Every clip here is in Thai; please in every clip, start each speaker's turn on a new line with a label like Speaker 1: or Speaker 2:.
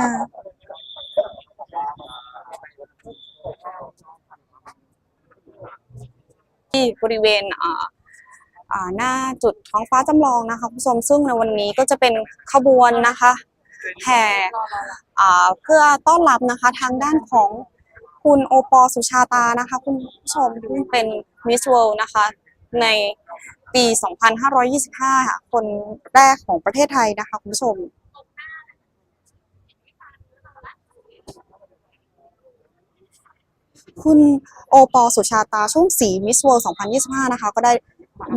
Speaker 1: นา ที่บริเวณหน้าจุดท้องฟ้าจำลองนะคะคุณผู้ชมซึ่งในวันนี้ก็จะเป็นขบวนนะคะแห่เพื่อต้อนรับนะคะทางด้านของคุณโอปอสุชาตานะคะคุณผู้ชมซึ่เป็นมิสเวิลด์นะคะในปี 2525 ค่ะ คนแรกของประเทศไทยนะคะ คุณผู้ชม คุณโอปอล์สุชาตาช่วงสีมิสเวิลด์2025 นะคะ ก็ได้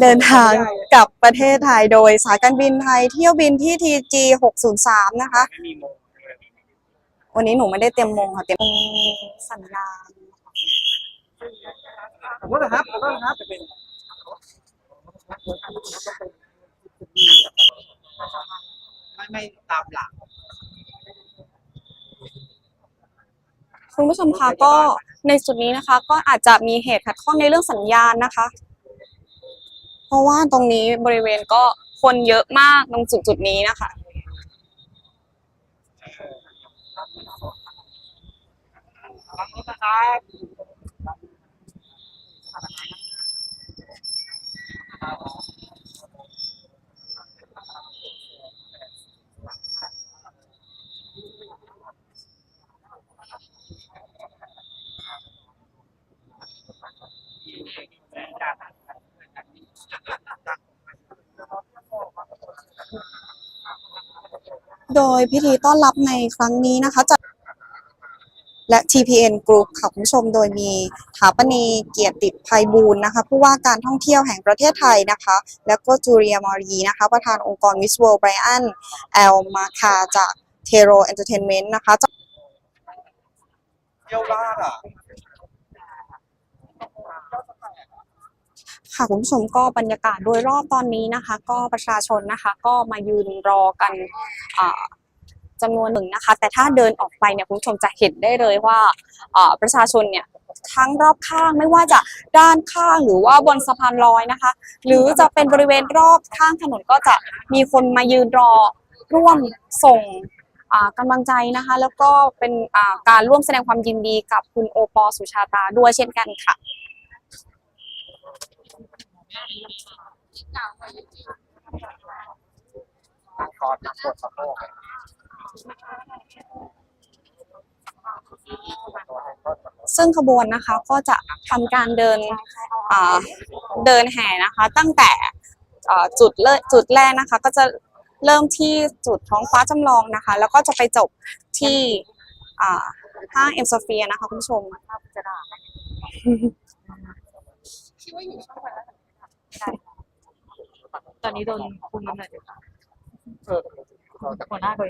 Speaker 1: เดินทางกลับประเทศไทยโดยสายการบินไทยเที่ยวบินที่ TG 603 นะคะ
Speaker 2: ไม่มีโมงเลย
Speaker 1: วันนี้หนูไม่ได้เตรียมมงค่ะ เตรียมสัญญาณ
Speaker 2: ขอโทษนะครับขอโทษนะครับจะเป็นไม่ไม่ตามหลัก
Speaker 1: คุณผู้ชมคะก็ ในจุดนี้นะคะ ก็อาจจะมีเหตุขัดข้องในเรื่องสัญญาณนะคะ เพราะว่าตรงนี้บริเวณก็คนเยอะมากตรงจุดจุดนี้นะคะ
Speaker 2: ขอโทษนะครับ
Speaker 1: โดยพิธีต้อนรับในครั้งนี้นะคะจะและ TPN Group ค่ะคุณผู้ชมโดยมีถาปนีเกียรติภัยบูลย์นะคะผู้ว่าการท่องเที่ยวแห่งประเทศไทยนะคะ แล้วก็จูเลียมารีนะคะ ประธานองค์กร Miss World Brian แอลมาคาจากเทโรเอนเตอร์เทนเมนต์นะคะ
Speaker 2: เที่ยวล่าอะ
Speaker 1: ค่ะคุณผู้ชมก็บรรยากาศโดยรอบตอนนี้นะคะ ก็ประชาชนนะคะก็มายืนรอกันจำนวนหนึ่งนะคะ แต่ถ้าเดินออกไปเนี่ยคุณผู้ชมจะเห็นได้เลยว่าประชาชนเนี่ยทั้งรอบข้างไม่ว่าจะด้านข้างหรือว่าบนสะพานลอยนะคะ หรือจะเป็นบริเวณรอบข้างถนนก็จะมีคนมายืนรอร่วมส่งกำลังใจนะคะ แล้วก็เป็นการร่วมแสดงความยินดีกับคุณโอปอล์สุชาตาด้วยเช่นกันค่ะ
Speaker 2: ก่อนปวดสะโพก
Speaker 1: ซึ่งขบวนนะคะก็จะทำการเดินเดินแห่นะคะ ตั้งแต่จุดเลิจุดแรกนะคะ ก็จะเริ่มที่จุดท้องฟ้าจำลองนะคะ แล้วก็จะไปจบที่ห้างเอ็มโซเฟียนะคะคุณผู้ชม
Speaker 3: ตอนนี้โดนคุมกำเนิดอยู่ค่ะ
Speaker 2: เออ
Speaker 3: หัวหน้าโดย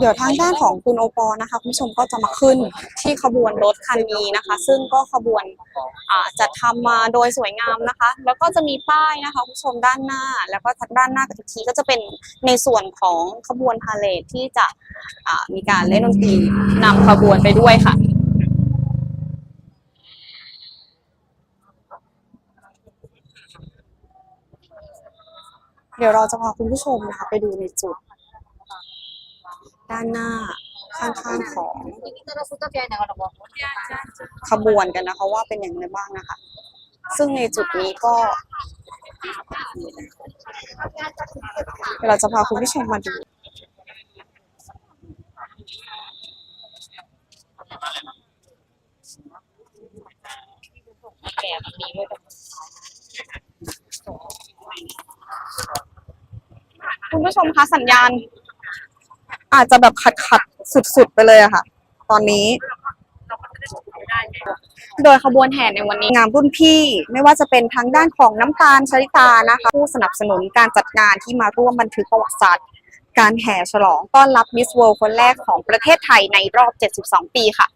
Speaker 1: เดี๋ยวทางด้านของคุณโอปอล์นะคะคุณผู้ชมก็จะมาขึ้นที่ขบวนรถคันนี้นะคะ ซึ่งก็ขบวนจัดทำมาโดยสวยงามนะคะ แล้วก็จะมีป้ายนะคะคุณผู้ชมด้านหน้า แล้วก็ทางด้านหน้ากับอีกทีก็จะเป็นในส่วนของขบวนพาเลทที่จะมีการเล่นดนตรีนำขบวนไปด้วยค่ะเดี๋ยวเราจะพาคุณผู้ชมนะคะไปดูในจุด ด้านหน้าข้างๆของขบวนกันนะคะว่าเป็นอย่างไรบ้างนะคะ ซึ่งในจุดนี้ก็เดี๋ยวเราจะพาคุณผู้ชมมาดู
Speaker 3: แก่แบบนี้ด้วยกัน
Speaker 1: คุณผู้ชมคะสัญญาณ อาจจะแบบขัดขัดๆสุดๆไปเลยอะค่ะ ตอนนี้ โดยขบวนแห่ในวันนี้งามรุ่นพี่ไม่ว่าจะเป็นทางด้านของน้ำตาลชริตานะคะ ผู้สนับสนุนการจัดงานที่มาร่วมบันทึกประวัติศาสตร์การแห่ฉลองต้อนรับมิสเวิลด์คนแรกของประเทศไทยในรอบ 72 ปีค่ะ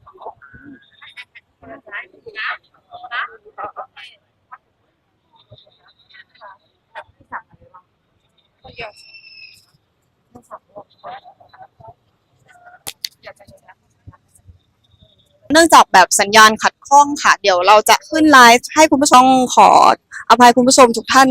Speaker 1: เนื่องจากแบบสัญญาณขัดข้องค่ะ เดี๋ยวเราจะขึ้นไลฟ์ให้คุณผู้ชมขออภัยคุณผู้ชมทุกท่าน